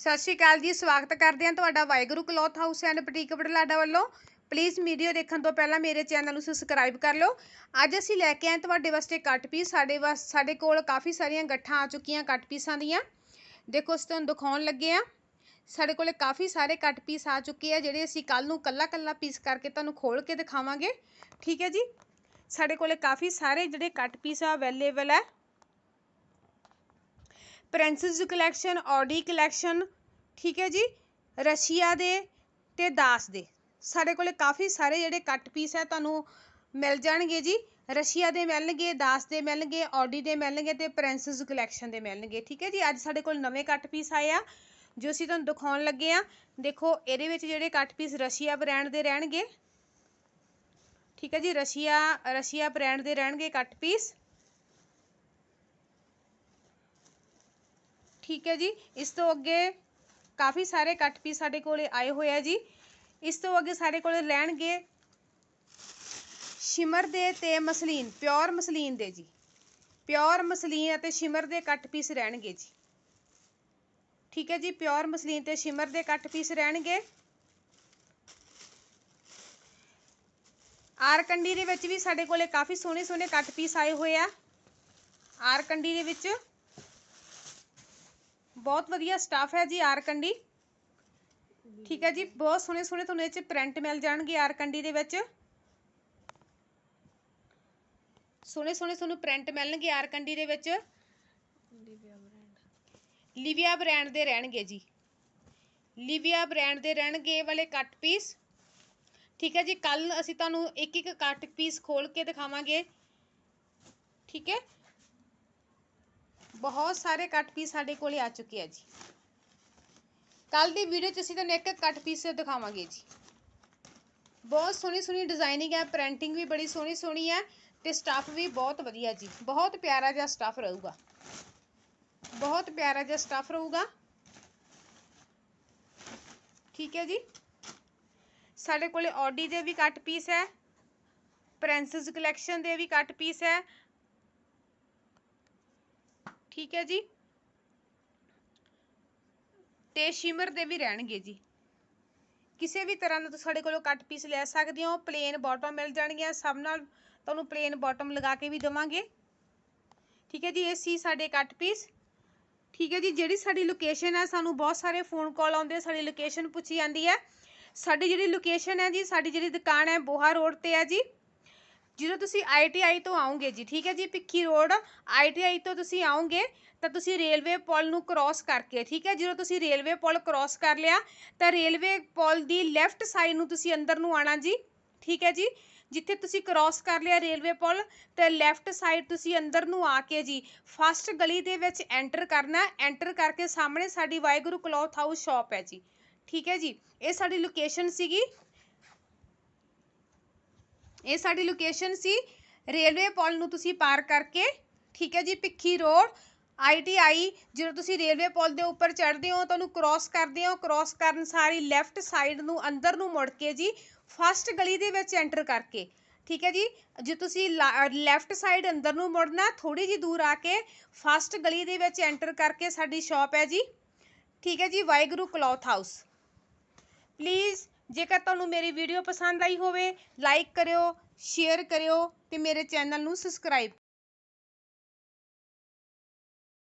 ਸਤਿ ਸ਼੍ਰੀ ਅਕਾਲ ਜੀ, ਸਵਾਗਤ ਕਰਦੇ ਹਾਂ ਤੁਹਾਡਾ Waheguru cloth house and boutique Budhlada ਵੱਲੋਂ। ਪਲੀਜ਼ ਵੀਡੀਓ ਦੇਖਣ ਤੋਂ ਪਹਿਲਾਂ ਮੇਰੇ ਚੈਨਲ ਨੂੰ ਸਬਸਕ੍ਰਾਈਬ ਕਰ ਲਓ। ਅੱਜ ਅਸੀਂ ਲੈ ਕੇ ਆਏ ਤੁਹਾਡੇ ਵਾਸਤੇ ਕੱਟ ਪੀਸ ਸਾਡੇ ਵਾਸ, ਸਾਡੇ ਕੋਲ ਕਾਫੀ ਸਾਰੀਆਂ ਗੱਠਾਂ ਆ ਚੁੱਕੀਆਂ ਕੱਟ ਪੀਸਾਂ ਦੀਆਂ। ਦੇਖੋ, ਅਸੀਂ ਤੁਹਾਨੂੰ ਦਿਖਾਉਣ ਲੱਗੇ ਆ ਸਾਡੇ ਕੋਲੇ ਕਾਫੀ ਸਾਰੇ ਕੱਟ ਪੀਸ ਆ ਚੁੱਕੇ ਆ, ਜਿਹੜੇ ਅਸੀਂ ਕੱਲ ਨੂੰ ਕੱਲਾ ਕੱਲਾ ਪੀਸ ਕਰਕੇ ਤੁਹਾਨੂੰ ਖੋਲ ਕੇ ਦਿਖਾਵਾਂਗੇ। ਠੀਕ ਹੈ ਜੀ? ਸਾਡੇ ਕੋਲੇ ਕਾਫੀ ਸਾਰੇ ਜਿਹੜੇ ਕੱਟ ਪੀਸ ਆ ਅਵੇਲੇਬਲ ਹੈ। ਪ੍ਰਿੰਸਜ਼ ਕਲੈਕਸ਼ਨ ਆਡੀ ਕਲੈਕਸ਼ਨ ਠੀਕ ਹੈ ਜੀ? ਰਸ਼ੀਆ ਦੇ ਤੇ ਦਾਸ ਦੇ। ਸਾਡੇ ਕੋਲੇ ਕਾਫੀ ਸਾਰੇ ਜਿਹੜੇ ਕੱਟ ਪੀਸ ਹੈ, ਤੁਹਾਨੂੰ ਮਿਲ ਜਾਣਗੇ ਜੀ। ਰਸ਼ੀਆ ਦੇ ਮਿਲਣਗੇ, ਦਾਸ ਦੇ ਮਿਲਣਗੇ ਆਡੀ ਦੇ ਮਿਲਣਗੇ ਤੇ ਪ੍ਰਿੰਸਸ ਕਲੈਕਸ਼ਨ ਦੇ ਮਿਲਣਗੇ। ਠੀਕ ਹੈ ਜੀ? ਅੱਜ ਸਾਡੇ ਕੋਲ ਨਵੇਂ ਕੱਟ ਪੀਸ ਆਏ ਆ, ਜੋ ਅਸੀਂ ਤੁਹਾਨੂੰ ਦਿਖਾਉਣ ਲੱਗੇ ਆ। ਦੇਖੋ, ਇਹਦੇ ਵਿੱਚ ਜਿਹੜੇ ਕੱਟ ਪੀਸ ਰਸ਼ੀਆ ਬ੍ਰਾਂਡ ਦੇ ਰਹਿਣਗੇ। ਠੀਕ ਹੈ ਜੀ? ਰਸ਼ੀਆ ਰਸ਼ੀਆ ਬ੍ਰਾਂਡ ਦੇ ਰਹਿਣਗੇ ਕੱਟ ਪੀਸ ਠੀਕ ਹੈ ਜੀ। ਇਸ ਤੋਂ ਅੱਗੇ ਕਾਫੀ ਸਾਰੇ ਕੱਟ ਪੀਸ ਸਾਡੇ ਕੋਲੇ ਆਏ ਹੋਏ ਆ ਜੀ। ਇਸ ਤੋਂ ਅੱਗੇ ਸਾਡੇ ਕੋਲੇ ਰਹਿਣਗੇ ਸ਼ਿਮਰ ਦੇ ਤੇ ਮਸਲੀਨ, ਪਿਓਰ ਮਸਲੀਨ ਦੇ ਜੀ। ਪਿਓਰ ਮਸਲੀਨ ਅਤੇ ਸ਼ਿਮਰ ਦੇ ਕੱਟ ਪੀਸ ਰਹਿਣਗੇ ਜੀ। ਠੀਕ ਹੈ ਜੀ, ਪਿਓਰ ਮਸਲੀਨ ਤੇ ਸ਼ਿਮਰ ਦੇ ਕੱਟ ਪੀਸ ਰਹਿਣਗੇ। ਆਰ ਕੰਡੀ ਦੇ ਵਿੱਚ ਵੀ ਸਾਡੇ ਕੋਲੇ ਕਾਫੀ ਸੋਹਣੇ ਸੋਹਣੇ ਕੱਟ ਪੀਸ ਆਏ ਹੋਏ ਆ। ਆਰ ਕੰਡੀ ਦੇ ਵਿੱਚ ਬਹੁਤ ਵਧੀਆ ਸਟਾਫ ਹੈ ਜੀ ਆਰ ਕੰਡੀ ਠੀਕ ਹੈ ਜੀ ਬਹੁਤ ਸੋਹਣੇ ਸੋਹਣੇ ਤੁਹਾਨੂੰ ਇਹ ਚ ਪ੍ਰਿੰਟ ਮਿਲ ਜਾਣਗੇ ਆਰ ਕੰਡੀ ਦੇ ਵਿੱਚ। ਸੋਹਣੇ ਸੋਹਣੇ ਤੁਹਾਨੂੰ ਪ੍ਰਿੰਟ ਮਿਲਣਗੇ ਆਰ ਕੰਡੀ ਦੇ ਵਿੱਚ। ਲਿਵੀਆ ਬ੍ਰਾਂਡ ਦੇ ਰਹਿਣਗੇ ਜੀ। ਲਿਵੀਆ ਬ੍ਰਾਂਡ ਦੇ ਰਹਿਣਗੇ ਇਹ ਵਾਲੇ ਕੱਟ ਪੀਸ ਠੀਕ ਹੈ ਜੀ ਕੱਲ ਅਸੀਂ ਤੁਹਾਨੂੰ ਇੱਕ ਇੱਕ ਕੱਟ ਪੀਸ ਖੋਲ ਕੇ ਦਿਖਾਵਾਂਗੇ। ਠੀਕ ਹੈ ਬਹੁਤ ਸਾਰੇ ਕੱਟ ਪੀਸ ਸਾਡੇ ਕੋਲੇ ਆ ਚੁੱਕੇ ਆ ਜੀ। ਕੱਲ ਦੀ ਵੀਡੀਓ 'ਚ ਅਸੀਂ ਤੁਹਾਨੂੰ ਇੱਕ ਕੱਟ ਪੀਸ ਦਿਖਾਵਾਂਗੇ ਜੀ। ਬਹੁਤ ਸੋਹਣੀ ਸੋਹਣੀ ਡਿਜ਼ਾਈਨਿੰਗ ਹੈ ਪ੍ਰਿੰਟਿੰਗ ਵੀ ਬੜੀ ਸੋਹਣੀ ਸੋਹਣੀ ਹੈ ਤੇ ਸਟਾਫ ਵੀ ਬਹੁਤ ਵਧੀਆ ਜੀ। ਬਹੁਤ ਪਿਆਰਾ ਜਿਹਾ ਸਟਾਫ ਰਹੂਗਾ। ਬਹੁਤ ਪਿਆਰਾ ਜਿਹਾ ਸਟਾਫ ਰਹੂਗਾ। ਠੀਕ ਹੈ ਜੀ। ਸਾਡੇ ਕੋਲੇ ਆਡੀ ਦੇ ਵੀ ਕੱਟ ਪੀਸ ਹੈ। ਪ੍ਰਿੰਸਸ ਕਲੈਕਸ਼ਨ ਦੇ ਵੀ ਕੱਟ ਪੀਸ ਹੈ। ਠੀਕ ਹੈ ਜੀ। ਤੇ ਸ਼ਿਮਰ ਦੇ ਵੀ ਰਹਿਣਗੇ ਜੀ। ਕਿਸੇ ਵੀ ਤਰ੍ਹਾਂ ਦਾ ਤੁਸੀਂ ਸਾਡੇ ਕੋਲੋਂ ਕੱਟ ਪੀਸ ਲੈ ਸਕਦੇ ਹੋ ਪਲੇਨ ਬਾਟਮ ਮਿਲ ਜਾਣਗੀਆਂ, ਸਭ ਨਾਲ ਤੁਹਾਨੂੰ ਪਲੇਨ ਬਾਟਮ ਲਗਾ ਕੇ ਵੀ ਦਵਾਂਗੇ। ਠੀਕ ਹੈ ਜੀ, ਇਹ ਸੀ ਸਾਡੇ ਕੱਟ ਪੀਸ ਠੀਕ ਹੈ ਜੀ, ਜਿਹੜੀ ਸਾਡੀ ਲੋਕੇਸ਼ਨ ਹੈ ਸਾਨੂੰ ਬਹੁਤ ਸਾਰੇ ਫੋਨ ਕਾਲ ਆਉਂਦੇ ਸਾਡੀ ਲੋਕੇਸ਼ਨ ਪੁੱਛੀ ਜਾਂਦੀ ਹੈ। ਸਾਡੀ ਜਿਹੜੀ ਲੋਕੇਸ਼ਨ ਹੈ ਜੀ, ਸਾਡੀ ਜਿਹੜੀ ਦੁਕਾਨ ਹੈ, ਬੋਹਾ ਰੋਡ ਤੇ ਹੈ ਜੀ। ਜਦੋਂ ਤੁਸੀਂ ਆਈਟੀਆਈ ਤੋਂ ਆਓਗੇ ਜੀ, ਠੀਕ ਹੈ ਜੀ, ਭਿੱਖੀ ਰੋਡ ਆਈਟੀਆਈ ਤੋਂ ਤੁਸੀਂ ਆਓਗੇ ਤਾਂ ਤੁਸੀਂ ਰੇਲਵੇ ਪੁਲ ਨੂੰ ਕ੍ਰਾਸ ਕਰਕੇ, ਠੀਕ ਹੈ, ਜਦੋਂ ਤੁਸੀਂ ਰੇਲਵੇ ਪੁਲ ਕ੍ਰਾਸ ਕਰ ਲਿਆ, ਤਾਂ ਰੇਲਵੇ ਪੁਲ ਦੀ ਲੈਫਟ ਸਾਈਡ ਨੂੰ ਤੁਸੀਂ ਅੰਦਰ ਨੂੰ ਆਣਾ ਜੀ, ਠੀਕ ਹੈ ਜੀ, ਜਿੱਥੇ ਤੁਸੀਂ ਕ੍ਰਾਸ ਕਰ ਲਿਆ ਰੇਲਵੇ ਪੁਲ, ਤੇ ਲੈਫਟ ਸਾਈਡ ਤੁਸੀਂ ਅੰਦਰ ਨੂੰ ਆ ਕੇ ਜੀ ਫਸਟ ਗਲੀ ਦੇ ਵਿੱਚ ਐਂਟਰ ਕਰਨਾ ਐਂਟਰ ਕਰਕੇ ਸਾਹਮਣੇ ਸਾਡੀ ਵਾਹਿਗੁਰੂ ਕਲੌਥ ਹਾਊਸ ਸ਼ਾਪ ਹੈ ਜੀ, ਠੀਕ ਹੈ ਜੀ, ਇਹ ਸਾਡੀ ਲੋਕੇਸ਼ਨ ਸੀਗੀ ਇਹ ਸਾਡੀ ਲੋਕੇਸ਼ਨ ਸੀ ਰੇਲਵੇ ਪੁਲ ਨੂੰ ਤੁਸੀਂ ਪਾਰ ਕਰਕੇ, ਠੀਕ ਹੈ ਜੀ, ਭਿੱਖੀ ਰੋਡ ਆਈਟੀਆਈ ਜਦੋਂ ਤੁਸੀਂ ਰੇਲਵੇ ਪੁਲ ਦੇ ਉੱਪਰ ਚੜ੍ਹਦੇ ਹੋ, ਤੁਹਾਨੂੰ ਕ੍ਰਾਸ ਕਰਦੇ ਹੋ ਕ੍ਰਾਸ ਕਰਨ ਸਾਰੀ ਲੈਫਟ ਸਾਈਡ ਨੂੰ, ਅੰਦਰ ਨੂੰ ਮੁੜ ਕੇ ਜੀ ਫਸਟ ਗਲੀ ਦੇ ਵਿੱਚ ਐਂਟਰ ਕਰਕੇ, ਠੀਕ ਹੈ ਜੀ, ਜੇ ਤੁਸੀਂ ਲੈਫਟ ਸਾਈਡ ਅੰਦਰ ਨੂੰ ਮੁੜਨਾ ਥੋੜੀ ਜੀ ਦੂਰ ਆ ਕੇ ਫਸਟ ਗਲੀ ਦੇ ਵਿੱਚ ਐਂਟਰ ਕਰਕੇ ਸਾਡੀ ਸ਼ਾਪ ਹੈ ਜੀ, ਠੀਕ ਹੈ ਜੀ, ਵਾਹਿਗੁਰੂ ਕਲੌਥ ਹਾਊਸ ਪਲੀਜ਼ ਜੇਕਰ ਤੁਹਾਨੂੰ ਮੇਰੀ ਵੀਡੀਓ ਪਸੰਦ ਆਈ ਹੋਵੇ ਲਾਈਕ ਕਰਿਓ ਸ਼ੇਅਰ ਕਰਿਓ ਅਤੇ ਮੇਰੇ ਚੈਨਲ ਨੂੰ ਸਬਸਕ੍ਰਾਈਬ